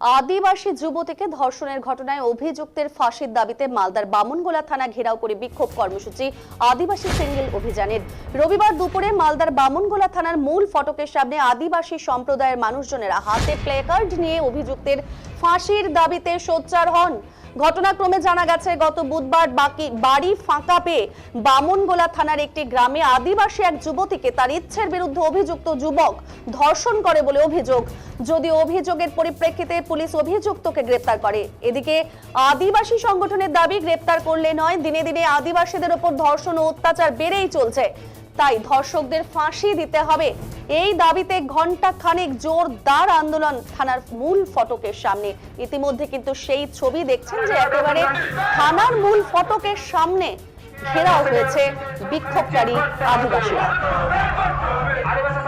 আদিবাসী যুবতীকে ধর্ষণের ঘটনায় অভিযুক্তের ফাঁসির দাবিতে মালদার বামুনগোলা থানা ঘেরাও করে বিক্ষোভ কর্মসূচি আদিবাসী সিঙ্গেল অভিযানের। রবিবার দুপুরে মালদার বামুনগোলা থানার মূল ফটকের সামনে আদিবাসী সম্প্রদায়ের মানুষজনেরা হাতে প্লেকার্ড নিয়ে অভিযুক্তের ফাঁসির দাবিতে সোচ্চার হন। ঘটনাক্রমে জানা গেছে, গত বুধবার বাকি বাড়ি ফাঁকা পেয়ে বামনগোলা থানার একটি গ্রামে আদিবাসী এক যুবতীকে তার ইচ্ছের বিরুদ্ধে অভিযুক্ত যুবক ধর্ষণ করে বলে অভিযোগ। যদি অভিযোগের পরিপ্রেক্ষিতে পুলিশ অভিযুক্তকে গ্রেপ্তার করে। এদিকে আদিবাসী সংগঠনের দাবি, গ্রেপ্তার করলে নয়, দিনে দিনে আদিবাসীদের ওপর ধর্ষণ ও অত্যাচার বেড়েই চলছে। তাই ধর্ষকদের ফাঁসি দিতে হবে। এই দাবিতে ঘণ্টা খানেক জোরদার আন্দোলন থানার মূল ফটকের সামনে। ইতিমধ্যে কিন্তু সেই ছবি দেখছেন যে একেবারে থানার মূল ফটকের সামনে ঘেরাও হয়েছে বিক্ষোভকারী আদিবাসী আন্দোলন আদিবাসী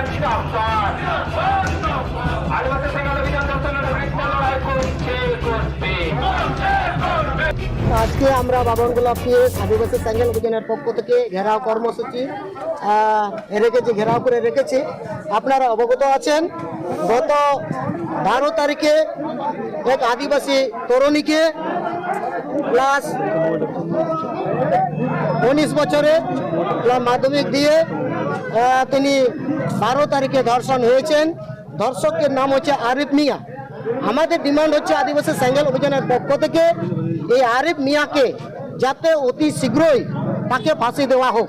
আদিবাসী আজকে আমরা বাবনগোলা পিএস আদিবাসী স্যাঙ্গেল অভিযানের পক্ষ থেকে ঘেরাও কর্মসূচি রেখেছি, ঘেরাও করে রেখেছি। আপনারা অবগত আছেন, গত বারো তারিখে এক আদিবাসী তরুণীকে প্লাস উনিশ বছরে মাধ্যমিক দিয়ে তিনি বারো তারিখে ধর্ষণ হয়েছেন। ধর্ষকের নাম হচ্ছে আরিফ মিয়া। আমাদের ডিমান্ড হচ্ছে আদিবাসী স্যাঙ্গেল অভিযানের পক্ষ থেকে এই আরিফ মিয়াকে যাতে অতি শীঘ্রই তাকে ফাঁসি দেওয়া হোক।